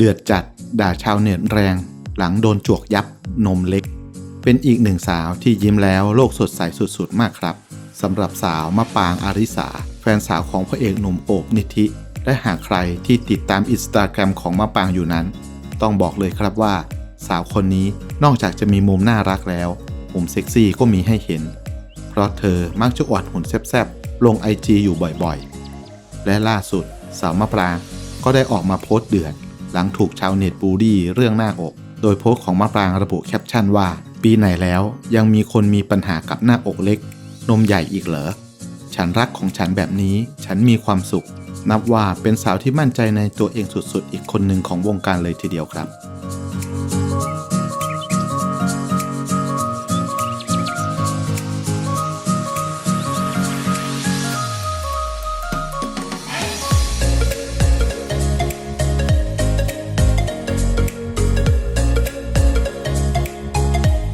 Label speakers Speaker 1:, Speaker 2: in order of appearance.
Speaker 1: เดือดจัดด่าชาวเน็ตแรง หลังโดนจวกยับนมเล็ก เป็นอีกหนึ่งสาวที่ยิ้มแล้วโลกสดใสสุดๆ มากครับสำหรับสาวมะปางอาริสา แฟนสาวของพระเอกหนุ่มโอบนิธิ และหากใครที่ติดตามอินสตาแกรมของมะปางอยู่นั้น ต้องบอกเลยครับว่า สาวคนนี้นอกจากจะมีมุมน่ารักแล้วมุมเซ็กซี่ก็มีให้เห็น เพราะเธอมักจะอวดหุ่นแซ่บๆ ลงไอจีอยู่บ่อยๆ และล่าสุดสาวมะปรางก็ได้ออกมาโพสต์เดือด หลังถูกชาวเน็ตบูลี่เรื่องหน้าอก โดยโพสต์ของมะปรางระบุแคปชั่นว่า ปีไหนแล้วยังมีคนมีปัญหากับหน้าอกเล็ก นมใหญ่อีกเหรอ ฉันรักของฉันแบบนี้ ฉันมีความสุข นับว่าเป็นสาวที่มั่นใจในตัวเองสุดๆ อีกคนหนึ่งของวงการเลยทีเดียวครับ